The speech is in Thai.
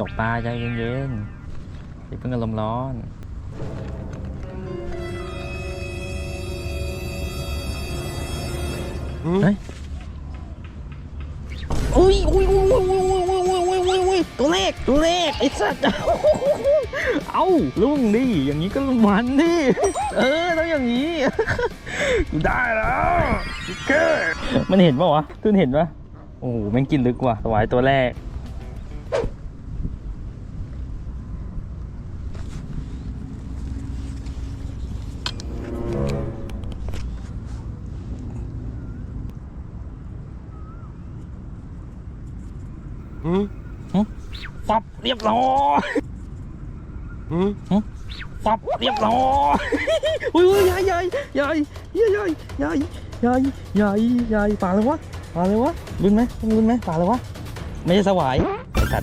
ตกปลาใจเย็นๆอย่าเพิ่งอารมณ์ร้อนเฮ้ยอุ้ยอุ้ยอุ้ยอุ้ยอุ้ยอุ้ยอุ้ยอุ้ยอุ้ยอุ้ยตัวเลขตัวเลขไอ้สัตว์เอาลุงดิอย่างนี้ก็มันดิเออต้องอย่างนี้กูได้แล้วเกอร์มันเห็นปะวะตุนเห็นปะโอ้โหแม่งกินลึกว่ะสวายตัวแรก ฟับเรียบร้อยฟับเรียบร้อยอุ้ยอุ้ยใหญ่ใหญ่ใหญ่ใหญ่ใหญ่ใหญ่ใหญ่ใหญ่ใหญ่ป่าเลยวะป่าเลยวะรุนไหมรุนไหมป่าเลยวะไม่ใช่สวายไอ้สัตว์